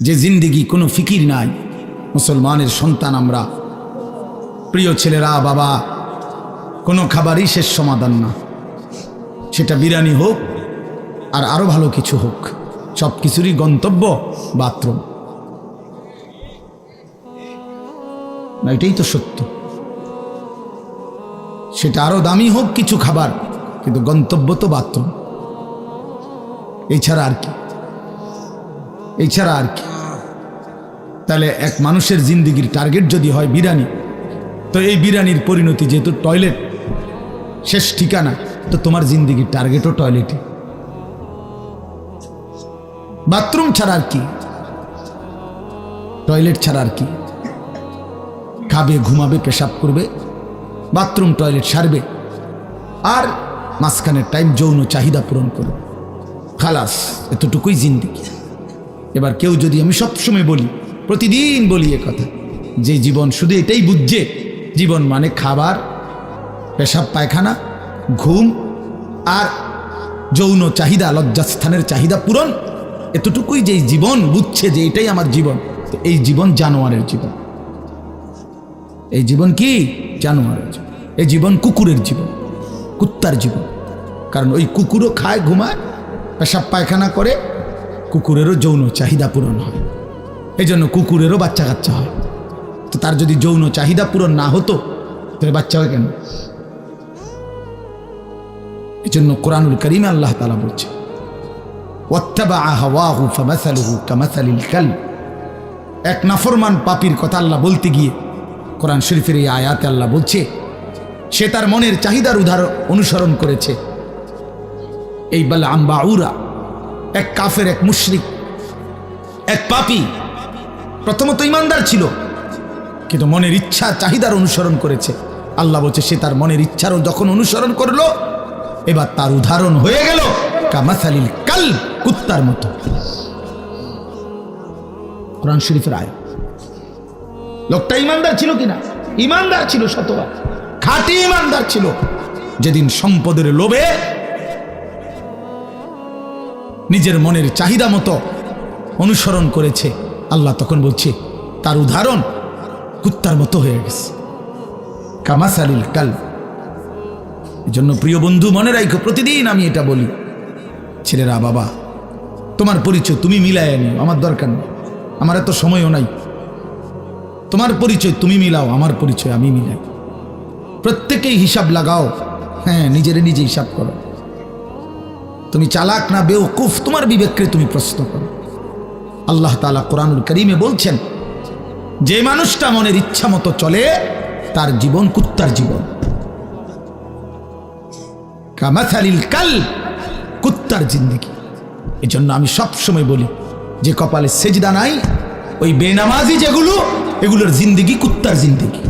যে জিন্দিগি কোনো ফিকির নাই। মুসলমানের সন্তান আমরা। প্রিয় ছেলেরা, বাবা, কোনো খাবারই শেষ সমাধান না। সেটা বিরিয়ানি হোক, আর আরও ভালো কিছু হোক, সব কিছুরই গন্তব্য বাথরুম। না, এটাই তো সত্য। সেটা আরও দামি হোক কিছু খাবার, কিন্তু গন্তব্য তো বাথরুম। এছাড়া আর কি। এছাড়া আর কি। তাহলে এক মানুষের জিন্দিগির টার্গেট যদি হয় বিরিয়ানি, তো এই বিরিয়ানির পরিণতি যেহেতু টয়লেট শেষ ঠিকানা, তো তোমার জিন্দিগির টার্গেটও টয়লেটে বাথরুম ছাড়া আর কি টয়লেট ছাড়া আর কি। খাবে, ঘুমাবে, পেশাব করবে বাথরুম টয়লেট সারবে, আর মাঝখানের টাইম যৌন চাহিদা পূরণ করবে। খালাস, এতটুকুই জিন্দিগি। এবার কেউ যদি আমি সবসময় বলি, প্রতিদিন বলি এ কথা, যে জীবন শুধু এটাই বুঝছে, জীবন মানে খাবার, পেশাব পায়খানা, ঘুম আর যৌন চাহিদা, লজ্জাস্থানের চাহিদা পূরণ। এতটুকুই যে জীবন বুঝছে যে এটাই আমার জীবন, তো এই জীবন জানোয়ারের জীবন। এই জীবন কি? জানোয়ারের জীবন। এই জীবন কুকুরের জীবন, কুত্তার জীবন। কারণ ওই কুকুরও খায়, ঘুমায়, পেশাব পায়খানা করে কুকুরেরও যৌন চাহিদা পূরণ হয়। এই জন্য কুকুরেরও বাচ্চা কাচ্চা হয়। তো তার যদি যৌন চাহিদা পূরণ না হতো, তাহলে বাচ্চা হয় কেন? এই জন্য কোরআনুল করিমে আল্লাহ তালা বলছে এক নাফরমান পাপির কথা আল্লাহ বলতে গিয়ে কোরআন শরীফের এই আয়াতে আল্লাহ বলছে, সে তার মনের চাহিদার উদাহরণ অনুসরণ করেছে। এই বলে আম্বাউরা এক কাফের, এক মুশরিক, এক পাপি। প্রথমত ইমানদার ছিল, কিন্তু মনের ইচ্ছা, চাহিদার অনুসরণ করেছে। আল্লাহ বলছে, সে তার মনের ইচ্ছারও যখন অনুসরণ করল, এবার তার উদাহরণ হয়ে গেল কামাসালিল কাল, কুত্তার মতো। কোরআন শরীফের আয় লোকটা ইমানদার ছিল কিনা? ইমানদার ছিল শতবার খাঁটি ইমানদার ছিল। যেদিন সম্পদের লোভে নিজের মনের চাহিদা মতো অনুসরণ করেছে। আল্লাহ তখন বলছে, তার উদাহরণ কুত্তার মতো হয়ে গেছে। কামাসালিল কাল এজন্য প্রিয় বন্ধু, মনে রাখো প্রতিদিন আমি এটা বলি। ছেলেরা, বাবা, তোমার পরিচয় তুমি মিলাই নিও, আমার দরকার নেই। আমার এত সময়ও নাই। তোমার পরিচয় তুমি মিলাও, আমার পরিচয় আমি মিলাই। প্রত্যেকেই হিসাব লাগাও। হ্যাঁ নিজেরে নিজে হিসাব করো। তুমি চালাক না বেউকুফ তোমার বিবেককে তুমি প্রশ্ন করো। আল্লাহ তালা কোরআনুল করিমে বলছেন, যে মানুষটা মনের ইচ্ছা মতো চলে, তার জীবন কুত্তার জীবন। কামাথালিল কাল, কুত্তার জিন্দিগি। এই জন্য আমি সবসময় বলি, যে কপালে সেজদা নাই, ওই বেনামাজি যেগুলো, এগুলোর জিন্দিগি কুত্তার জিন্দিগি।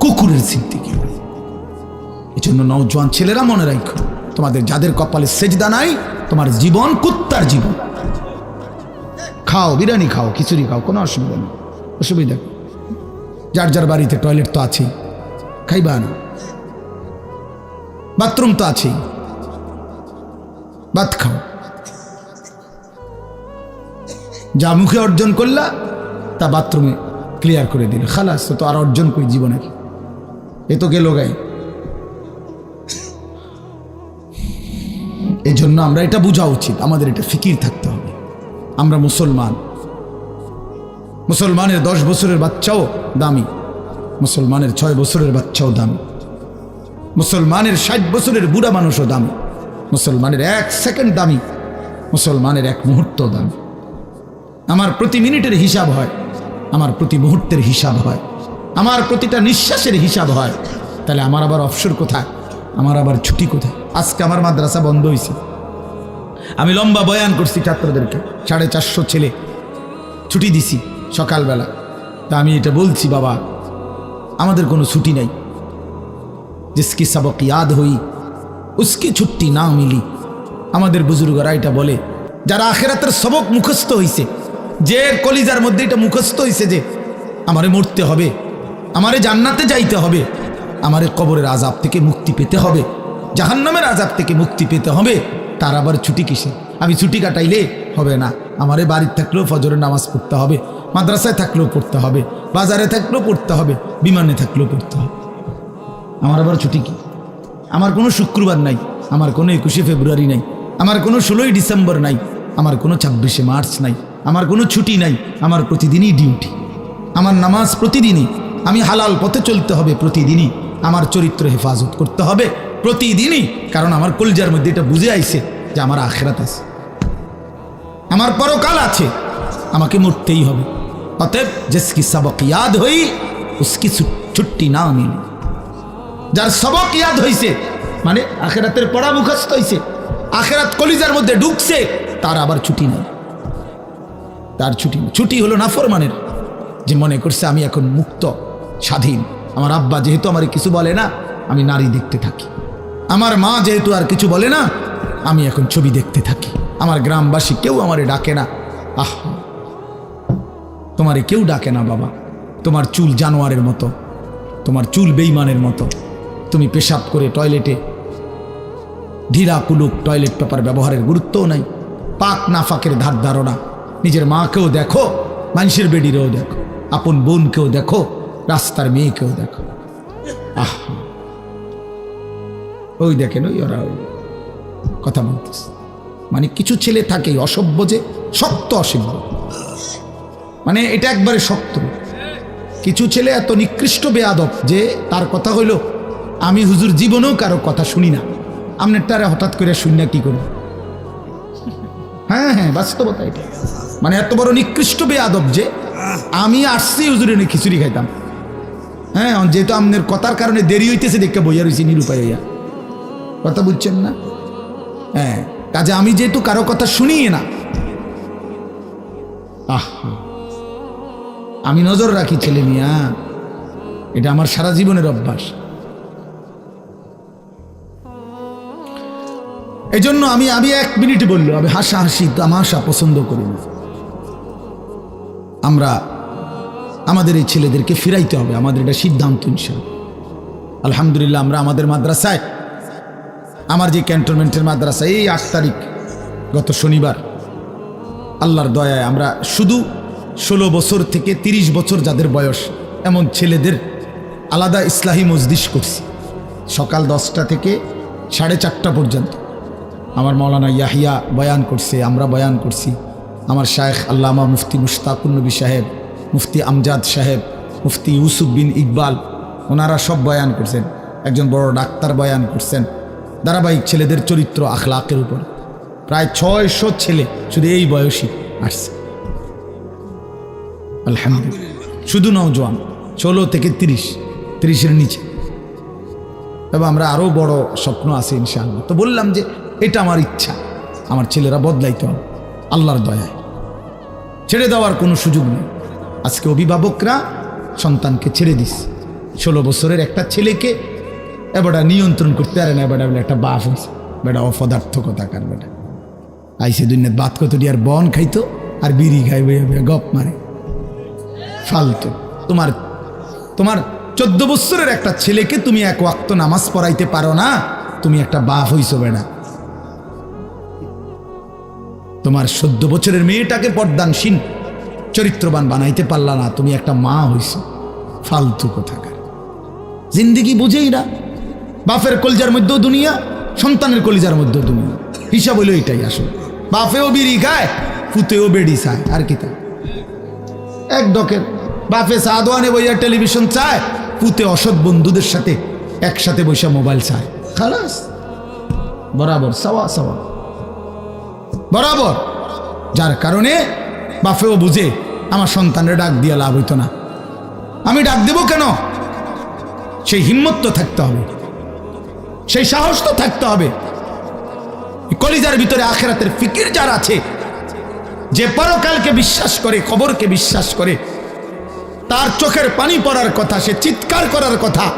কুকুরের জিন্দিগি। এই জন্য ছেলেরা মনে রাখো তোমাদের যাদের কপালে সেজদা নাই, তোমার জীবন কুত্তার জীবন। খাও, বিরিয়ানি খাও, খিচুড়ি খাও, কোনো অসুবিধা নেই, অসুবিধা যার যার বাড়িতে টয়লেট তো আছেই, খাইবা না। বাথরুম তো আছেই ভাত খাও। যা মুখে অর্জন করলা, তা বাথরুমে ক্লিয়ার করে দিল। খালাস তো আর অর্জন করি জীবনের এ তো গেল গাই এই জন্য আমরা এটা বোঝা উচিত, আমাদের এটা ফিকির থাকতে হবে। আমরা মুসলমান। মুসলমানের দশ বছরের বাচ্চাও দামি। মুসলমানের ছয় বছরের বাচ্চাও দামি। মুসলমানের ষাট বছরের বুড়া মানুষও দামি। মুসলমানের এক সেকেন্ড দামি। মুসলমানের এক মুহূর্ত দামি। আমার প্রতি মিনিটের হিসাব হয়। আমার প্রতি মুহূর্তের হিসাব হয়। আমার প্রতিটা নিঃশ্বাসের হিসাব হয়। তাহলে আমার আবার অবসর কোথায়? আমার আবার ছুটি কোথায়? আজকে আমার মাদ্রাসা বন্ধ হয়েছে আমি লম্বা বয়ান করছি ছাত্রদেরকে। সাড়ে চারশো ছেলে। ছুটি দিছি সকালবেলা। তা আমি এটা বলছি, বাবা, আমাদের কোনো ছুটি নাই। জিসকি সাবক ইয়াদ হই, উসকি ছুটি না মিলি। আমাদের বুজুর্গরা এটা বলে, যারা আখেরাতের সবক মুখস্থ হইছে, যে কলিজার মধ্যে এটা মুখস্থ হইছে যে, আমারে মরতে হবে, আমারে জান্নাতে যাইতে হবে। আমারে কবরের আজাব থেকে মুক্তি পেতে হবে, জাহান্নামের আজাব থেকে মুক্তি পেতে হবে, তার আবার ছুটি কিসে? আমি ছুটি কাটাইলে হবে না। আমারে বাড়ির থাকলেও ফজরের নামাজ পড়তে হবে, মাদ্রাসায় থাকলেও পড়তে হবে, বাজারে থাকলেও পড়তে হবে, বিমানে থাকলেও পড়তে হবে। আমার আবার ছুটি কি? আমার কোনো শুক্রবার নাই, আমার কোনো একুশে ফেব্রুয়ারি নাই, আমার কোনো ষোলোই ডিসেম্বর নাই, আমার কোনো ছাব্বিশে মার্চ নাই, আমার কোনো ছুটি নাই, আমার প্রতিদিনই ডিউটি। আমার নামাজ প্রতিদিনই, আমি হালাল পথে চলতে হবে প্রতিদিনই। আমার চরিত্র হেফাজত করতে হবে প্রতিদিনই, কারণ আমার কলজার মধ্যে এটা বুঝে আইছে যে আমার আখেরাত আছে। আমার পরকাল আছে, আমাকে মরতেই হবে। অতএব জিসকি সবক ইয়াদ হই উসকি ছুট্টি না মিলে। যার সবক ইয়াদ হইছে মানে আখেরাতের পড়া মুখস্থ হইছে, আখেরাত কলিজার মধ্যে ঢুকছে, তার আবার ছুটি নেই। তার ছুটি ছুটি হলো নাফরমানের, যে মনে করছে আমি এখন মুক্ত, স্বাধীন। আমার আব্বা যেহেতু আমার কিছু বলে না, আমি নারী দেখতে থাকি। আমার মা যেহেতু আর কিছু বলে না, আমি এখন ছবি দেখতে থাকি। আমার গ্রামবাসী কেউ আমারে ডাকে না। আহ, তোমারে কেউ ডাকে না বাবা। তোমার চুল জানোয়ারের মতো, তোমার চুল বেইমানের মতো। তুমি পেশাব করে টয়লেটে ঢিলা কুলুক টয়লেট পেপার ব্যবহারের গুরুত্বও নাই। পাক নাফাকের ধার ধারণা। নিজের মাকেও দেখো, মানুষের বেডিরেও দেখো। আপন বোনকেও দেখো। রাস্তার মেয়েকেও দেখো। আহ। ওই দেখেন, ওই ওরা কথা বলতেছে। মানে কিছু ছেলে থাকে অসভ্য যে শক্ত অসভ্য মানে এটা একবারে শক্ত। কিছু ছেলে এত নিকৃষ্ট বেয়াদব যে তার কথা হইল, আমি হুজুর জীবনেও কারও কথা শুনি না। আপনারটারে হঠাৎ করে শুনি না কি করব? হ্যাঁ হ্যাঁ বাস্তবতা এটা। মানে এত বড় নিকৃষ্ট বেয়াদব যে, আমি আসছি হুজুরে খিচুড়ি খাইতাম। হ্যাঁ যেহেতু আপনার কথার কারণে দেরি হইতেছে দেখে বইয়া রয়েছি নিরুপায় হইয়া। কথা বুঝছেন না? হ্যাঁ কাজে আমি যেহেতু কারও কথা শুনি না। আহ, আমি নজর রাখি ছেলে মিয়া, এটা আমার সারা জীবনের অভ্যাস। এই জন্য আমি আমি এক মিনিট বলল, আমি হাসা হাসি তামাশা পছন্দ করি আমরা আমাদের এই ছেলেদেরকে ফিরাইতে হবে। আমাদের এটা সিদ্ধান্ত ইনশাল আলহামদুলিল্লাহ, আমরা আমাদের মাদ্রাসায়, আমার যে ক্যান্টনমেন্টের মাদ্রাসা, এই আট তারিখ, গত শনিবার, আল্লাহর দয়ায় আমরা শুধু ষোলো বছর থেকে ৩০ বছর যাদের বয়স, এমন ছেলেদের আলাদা ইসলাহী মজদিস করছি। সকাল দশটা থেকে সাড়ে চারটা পর্যন্ত। আমার মৌলানা ইয়াহিয়া বয়ান করছে, আমরা বয়ান করছি। আমার শায়েখ আল্লামা মুফতি মুশতাকুর নবী সাহেব মুফতি আমজাদ সাহেব, মুফতি ইউসুফ বিন ইকবাল, ওনারা সব বয়ান করছেন। একজন বড় ডাক্তার বয়ান করছেন ধারাবাহিক ছেলেদের চরিত্র আখলাকের উপর। প্রায় ছয়শো ছেলে শুধু এই বয়সী আসছে। শুধু নওজোয়ান, ষোলো থেকে তিরিশ, তিরিশের নিচে। এবং আমরা আরও বড় স্বপ্ন আছে ইনশাআল্লাহ। তো বললাম যে, এটা আমার ইচ্ছা, আমার ছেলেরা বদলাইতে হবে, আল্লাহর দয়ায়। ছেড়ে দেওয়ার কোনো সুযোগ নেই। আজকে অভিভাবকরা সন্তানকে ছেড়ে দিস। ষোলো বছরের একটা ছেলেকে এবারটা নিয়ন্ত্রণ করতে পারে না, এবারটা বলে একটা বাপ হয়েছে বেটা, অপদার্থকতা কার বেটা? আইসে দুনিয়ার বাত কত আর বন খাইতো আর বিড়ি খাইবে গপ মারে। ফালতু। তোমার তোমার চোদ্দ বছরের একটা ছেলেকে তুমি এক ওয়াক্ত নামাজ পড়াইতে পারো না, তুমি একটা বাপ হইছো বেড়া তোমার চোদ্দ বছরের মেয়েটাকে পর্দানসীন চরিত্রবান বানাইতে পারলা না, তুমি একটা মা হইছো। ফালতু কোথাকার। জিন্দিগি বুঝেই না, বাপের কলিজার মধ্যেও দুনিয়া, সন্তানের কলিজার মধ্যেও দুনিয়া। হিসাব হইল এটাই আসল। বাপেও বিড়ি খায়, পুতেও বেড়ি চায়, আর কি তা। এক ডকের, বাপে সাদওয়ানে বইয়া টেলিভিশন চায়, পুতে অসৎ বন্ধুদের সাথে একসাথে বসে মোবাইল চায়। খালাস। বরাবর, সাওয়া সাওয়া। বরাবর। যার কারণে বাপেও বুঝে আমার সন্তানের ডাক দিয়ে লাভ হইতো না। আমি ডাক দেব কেন? সেই হিম্মত তো থাকতে হবে। সেই সাহস তো থাকতে হবে। কলিজার ভিতরে আখেরাতের ফিকির যার আছে, যে পরকালকে বিশ্বাস করে, খবরকে বিশ্বাস করে, তার চোখের পানি পড়ার কথা, সে চিৎকার করার কথা,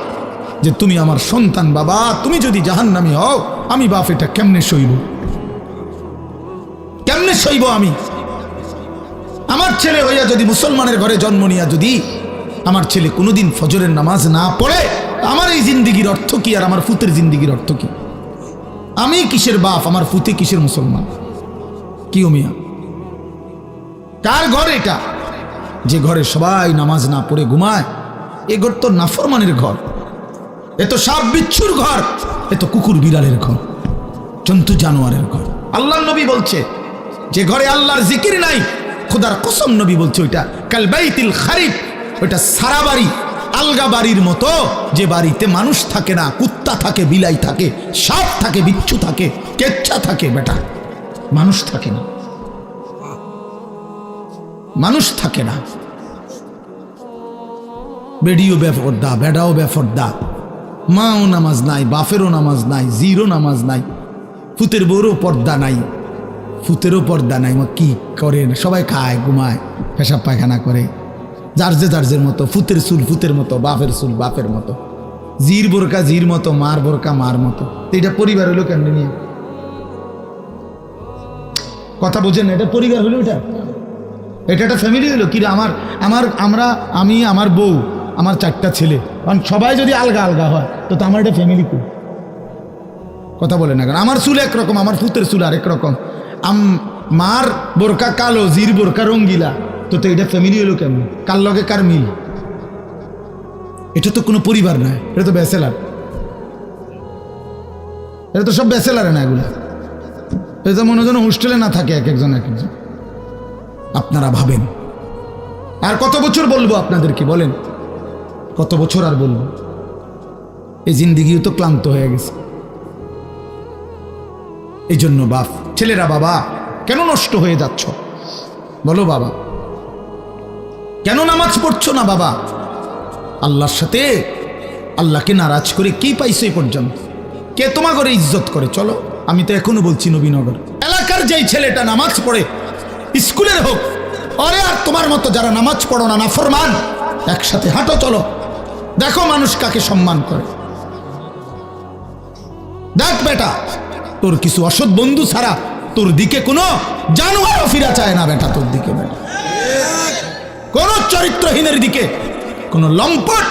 যে তুমি আমার সন্তান বাবা, তুমি যদি জাহান্নামি হও, আমি বাপ এটা কেমনে সইব? কেমনে সইব আমি? আমার ছেলে হইয়া যদি মুসলমানের ঘরে জন্ম নিয়া যদি আমার ছেলে কোনোদিন ফজরের নামাজ না পড়ে, আমার এই জিন্দিগির অর্থ কি আর আমার ফুতের জিন্দিগির অর্থ কি? আমি কিসের বাপ? আমার ফুতে কিসের মুসলমান? কি মিয়া? কার ঘর এটা? যে ঘরে সবাই নামাজ না পড়ে ঘুমায়, এ ঘর তো নাফরমানের ঘর। এ তো সাপ বিচ্ছুর ঘর, এ তো কুকুর বিড়ালের ঘর, জন্তু জানোয়ারের ঘর। আল্লাহ নবী বলছে, যে ঘরে আল্লাহর জিকির নাই খোদার কসম নবী বলছে ওইটা। কালবাইতিল খারিফ, ওইটা সারা বাড়ি, আলগা বাড়ির মতো। যে বাড়িতে মানুষ থাকে না, কুত্তা থাকে, বিলাই থাকে, সাপ থাকে, বিচ্ছু থাকে, কেচ্ছা থাকে, বেটা। মানুষ থাকে না। মানুষ থাকে না। বেডিও বেফরদা, বেডাও বেফরদা। মাও নামাজ নাই, বাফেরও নামাজ নাই জিরো নামাজ নাই ফুতের বউরও পর্দা নাই। ফুতেরও পর্দা নাই কি করে? সবাই খায়, ঘুমায়, পেশাব পায়খানা করে। যার যের মতো ফুতের চুল ফুতের মতো, বাপের চুল বাপের মতো। জির বোরকা জির মতো, মার বোরকা মার মতো। তো এটা পরিবার হলো কেমনি নিয়ে? কথা বোঝেন এটা পরিবার হলো এটা? এটা একটা ফ্যামিলি হলো কি আমার আমার, আমরা, আমি, আমার বউ, আমার চারটা ছেলে। কারণ সবাই যদি আলগা আলগা হয়, তো আমার এটা ফ্যামিলি কথা বলে না কেন? আমার চুল একরকম, আমার ফুতের চুল আরেক রকম। আম মার বোরকা কালো, জির বোরকা রঙ্গিলা। তো তো এটা ফ্যামিলি হলো কেমন? কার লগে কার মিল? এটা তো কোনো পরিবার নয়, এটা তো ব্যাচেলার এটা তো সব ব্যাচেলারে না এগুলো। এটা তো মনে হয় হোস্টেলে না থাকে এক একজন এক একজন। আপনারা ভাবেন। আর কত বছর বলব আপনাদেরকে, বলেন? কত বছর আর বলব? এই জিন্দিগিও তো ক্লান্ত হয়ে গেছে। এই জন্য বাপ, ছেলেরা বাবা, কেন নষ্ট হয়ে যাচ্ছ? বলো বাবা। কেন নামাজ পড়ছো না বাবা? আল্লাহর সাথে আল্লাহকে নারাজ করে কি পাইছো এই পর্যন্ত? কে তোমা করে ইজ্জত করে? চলো, আমি তো এখনও বলছি নবীনগর। এলাকার যেই ছেলেটা নামাজ পড়ে, স্কুলের হোক, অরে আর তোমার মতো যারা নামাজ পড়ো না, নাফরমান, একসাথে হাঁটো, চলো। দেখো মানুষ কাকে সম্মান করে। দেখ বেটা তোর কিছু অসৎ বন্ধু ছাড়া তোর দিকে কোনো জানোয়ারও ফিরা চায় না বেটা তোর দিকে বেটা। কোন চরিত্রহীনের দিকে, কোনো লম্পট,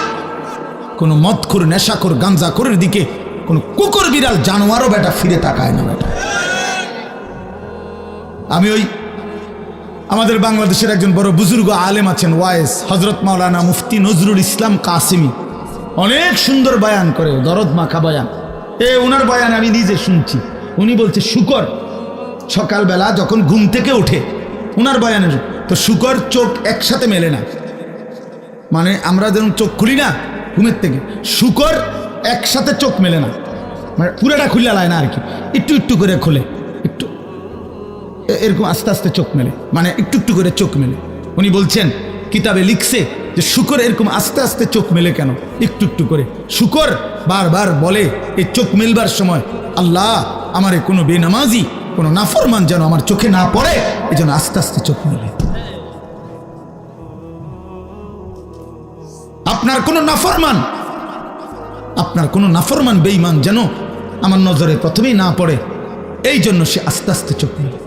কোনো মদখোর, নেশাখোর, গাঞ্জাখোরের দিকে, কোনো কুকুর, বিড়াল, জানোয়ারও বেটা ফিরে তাকায় না বেটা। আমি ওই আমাদের বাংলাদেশের একজন বড় বুজুর্গ আলেম আছেন, ওয়াইস হজরত মাওলানা মুফতি নজরুল ইসলাম কাসিমি। অনেক সুন্দর বয়ান করে, দরদ মাখা বয়ান। এ, ওনার বয়ান আমি নিজে শুনছি। উনি বলছে, শুকর। সকালবেলা যখন ঘুম থেকে ওঠে ওনার বয়ানের, তো শুকর, চোখ একসাথে মেলে না। মানে আমরা যেমন চোখ খুলি না ঘুমের থেকে, শুকর, একসাথে চোখ মেলে না। মানে পুরাটা খুলে লায় না আর কি। একটু একটু করে খোলে, একটু। এরকম আস্তে আস্তে চোখ মেলে মানে একটু একটু করে চোখ মেলে। উনি বলছেন, কিতাবে লিখছে যে, শুকর এরকম আস্তে আস্তে চোখ মেলে কেন? একটু একটু করে, শুকর বারবার বলে, এই চোখ মেলবার সময় আল্লাহ আমারে কোনো বেনামাজি, কোনো নাফরমান যেন আমার চোখে না পড়ে এই জন্য আস্তে আস্তে চোখ মেলে। আপনার কোনো নাফরমান, আপনার কোনো নাফরমান বেইমান যেন আমার নজরে প্রথমেই না পড়ে, এই জন্য সে আস্তে আস্তে চোখ মেলে।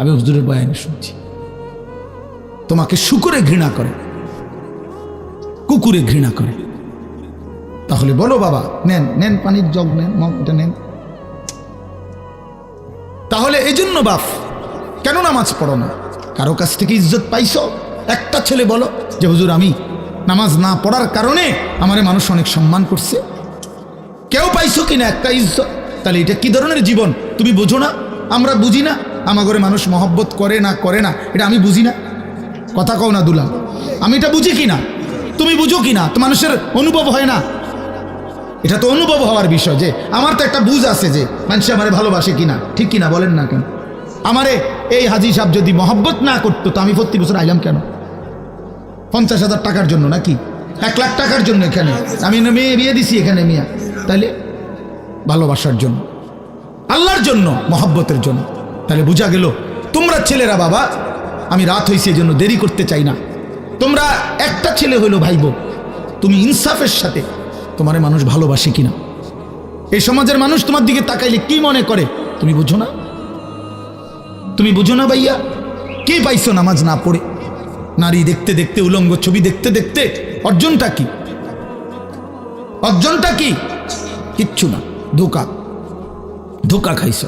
আমি হুজুরের বয়ানে শুনছি। তোমাকে শুকুরে ঘৃণা করে, কুকুরে ঘৃণা করে। তাহলে বলো বাবা, নেন নেন পানির জগ, নেন মগ এটা নেন। তাহলে এই জন্য বাপ, কেন নামাজ পড়ো না? কারও কাছ থেকে ইজ্জত পাইছো? একটা ছেলে বলো যে, হুজুর, আমি নামাজ না পড়ার কারণে আমারে মানুষ অনেক সম্মান করছে। কেউ পাইছো কিনা একটা ইজ্জত? তাহলে এটা কি ধরনের জীবন? তুমি বোঝো না? আমরা বুঝি না? আমার ঘরে মানুষ মহব্বত করে না করে না? এটা আমি বুঝি না। কথা কও না দুলাল। আমি এটা বুঝি কি না তুমি বুঝো কি না তো মানুষের অনুভব হয় না। এটা তো অনুভব হওয়ার বিষয় যে আমার তো একটা বুঝ আছে যে মানুষ আমারে ভালোবাসে কিনা। ঠিক কিনা বলেন না কেন? আমারে এই হাজি সাহেব যদি মহব্বত না করতো, তো আমি প্রতি বছর আইলাম কেন? পঞ্চাশ হাজার টাকার জন্য নাকি? এক লাখ টাকার জন্য এখানে। আমি মেয়ে বিয়ে দিছি এখানে মিয়া। তাইলে? ভালোবাসার জন্য। আল্লাহর জন্য, মহব্বতের জন্য। তাহলে বোঝা গেল, তোমরা ছেলেরা বাবা, আমি রাত হয়েছি এই জন্য দেরি করতে চাই না। তোমরা একটা ছেলে হইল ভাইব। তুমি ইনসাফের সাথে তোমারে মানুষ ভালোবাসে কিনা? এই সমাজের মানুষ তোমার দিকে তাকাইলে কি মনে করে? তুমি বুঝো না? তুমি বুঝো না ভাইয়া? কে পাইছো নামাজ না পড়ে? নারী দেখতে দেখতে, উলঙ্গ ছবি দেখতে দেখতে, অর্জনটা কি? অর্জনটা কি? কিচ্ছু না। ধোকা। ধোকা খাইছ।